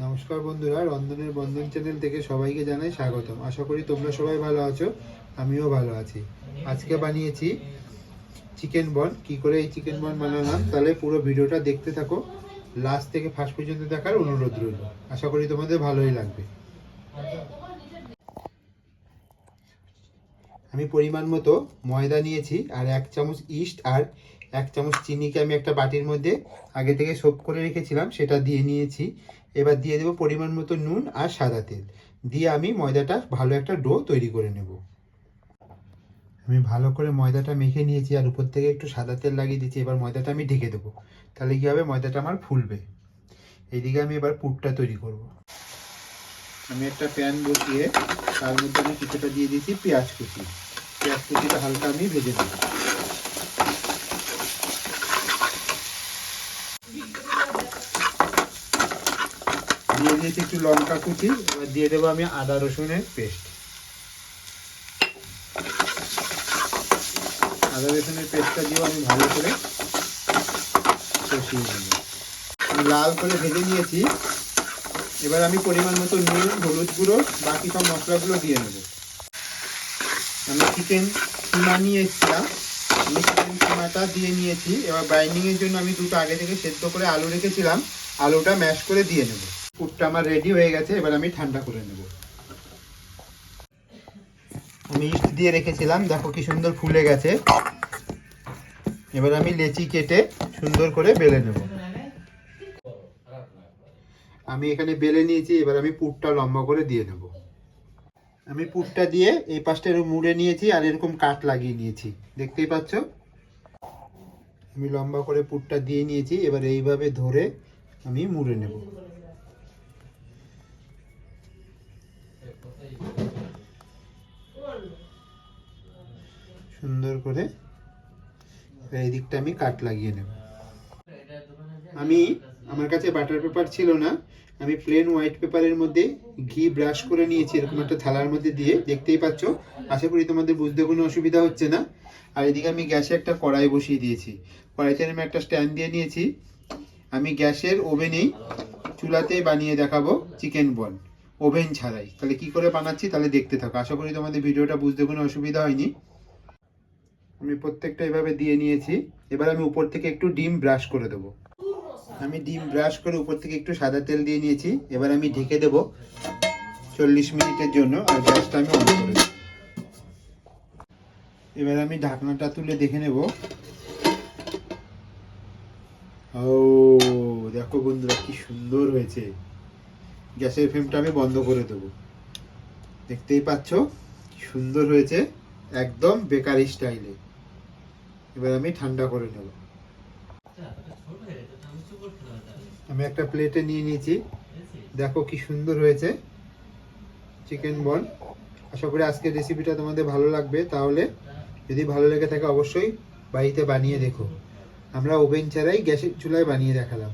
নমস্কার বন্ধুরা, রন্ধনের বন্ধন চ্যানেল থেকে সবাইকে জানাই স্বাগতম। আশা করি তোমরা সবাই ভালো আছো, আমিও ভালো আছি। আজকে বানিয়েছি চিকেন বন কি করে এই চিকেন বন বানালাম, তাহলে পুরো ভিডিওটা দেখতে থাকো। লাস্ট থেকে ফার্স্ট পর্যন্ত দেখার অনুরোধ রইল। আশা করি তোমাদের ভালোই লাগবে। আমি পরিমাণ মতো ময়দা নিয়েছি, আর এক চামচ ইস্ট আর এক চামচ চিনিকে আমি একটা বাটির মধ্যে আগে থেকে সোপ করে রেখেছিলাম, সেটা দিয়ে নিয়েছি। এবার দিয়ে দেবো পরিমাণ মতো নুন আর সাদা তেল। দিয়ে আমি ময়দাটা ভালো একটা ডো তৈরি করে নেব। আমি ভালো করে ময়দাটা মেখে নিয়েছি আর উপর থেকে একটু সাদা তেল লাগিয়ে দিয়েছি, এবার ময়দাটা আমি ঢেকে দেবো। তাহলে কী হবে? ময়দাটা আমার ফুলবে। এইদিকে আমি এবার পুরটা তৈরি করব। আমি একটা প্যান বসিয়ে তার মধ্যে আমি কিছুটা দিয়ে দিয়েছি পেঁয়াজ কুচি। পেঁয়াজ কুচিটা হালকা আমি ভেজে দেবো দিয়ে দিয়েছি একটু লঙ্কা কুচি, এবার দিয়ে দেবো আমি আদা রসুনের পেস্ট। আদা রসুনের পেস্টটা দিয়েও আমি ভালো করে কষিয়ে নেব। লাল করে ভেজে নিয়েছি। এবার আমি পরিমাণ মতো নুন, হলুদ গুঁড়ো, বাকি সব মশলাগুলো দিয়ে নেব। আমি চিকেন কিমা নিয়ে এসেছিলাম। আমি চিকেন কিমাটা দিয়ে নিয়েছি। এবার বাইন্ডিংয়ের জন্য আমি দুটো আগে থেকে সেদ্ধ করে আলু রেখেছিলাম। আলুটা ম্যাশ করে দিয়ে নেব। পুরটা আমার রেডি হয়ে গেছে, এবার আমি ঠান্ডা করে নেব। আমি ইস্ট দিয়ে রেখেছিলাম, দেখো কি সুন্দর ফুলে গেছে। এবার আমি লেচি কেটে সুন্দর করে বেলে নেব। আমি এখানে বেলে নিয়েছি, এবার আমি পুরটা লম্বা করে দিয়ে নেব। আমি পুরটা দিয়ে এই পাশটা এরকম মুড়ে নিয়েছি, আর এরকম কাট লাগিয়ে নিয়েছি। দেখতেই পাচ্ছ? আমি লম্বা করে পুরটা দিয়ে নিয়েছি, এবার এইভাবে ধরে আমি মুড়ে নেব। সুন্দর করে এই দিকটা আমি কাট লাগিয়ে নেব। আমি, আমার কাছে বাটার পেপার ছিল না, আমি প্লেন হোয়াইট পেপারের মধ্যে ঘি ব্রাশ করে নিয়েছি, এরকম একটা থালার মধ্যে দিয়ে, দেখতেই পাচ্ছ? আশা করি তোমাদের বুঝতে কোনো অসুবিধা হচ্ছে না। আর এদিকে আমি গ্যাসে একটা কড়াই বসিয়ে দিয়েছি। কড়াইতে আমি একটা স্ট্যান্ড দিয়ে নিয়েছি। আমি গ্যাসের ওভেনেই চুলাতেই বানিয়ে দেখাবো চিকেন বল ওভেন ছাড়াই। তাহলে কি করে বানাচ্ছি? তাহলে দেখতে থাকো। আশা করি তোমাদের ভিডিওটা বুঝতে কোনো অসুবিধা হয়নি। আমি প্রত্যেকটা এভাবে দিয়ে নিয়েছি। এবার আমি উপর থেকে একটু ডিম ব্রাশ করে দেবো। আমি ডিম ব্রাশ করে উপর থেকে একটু সাদা তেল দিয়ে নিয়েছি। এবার আমি ঢেকে দেবো চল্লিশ মিনিটের জন্য আর গ্যাসটা আমি অন করে এবার আমি ঢাকনাটা তুলে দেখে নেব। ও, দেখো বন্ধুরা কি সুন্দর হয়েছে। গ্যাসের ফ্লেমটা আমি বন্ধ করে দেবো। দেখতেই পাচ্ছ? সুন্দর হয়েছে। একদম বেকারি স্টাইলে। এবার আমি ঠান্ডা করে নেব। আমি একটা প্লেটে নিয়ে নিয়েছি। দেখো কি সুন্দর হয়েছে। চিকেন বল আশা করি আজকের রেসিপিটা তোমাদের ভালো লাগবে। তাহলে যদি ভালো লেগে থাকে অবশ্যই বাড়িতে বানিয়ে দেখো। আমরা ওভেন ছাড়াই গ্যাসের চুলায় বানিয়ে দেখালাম।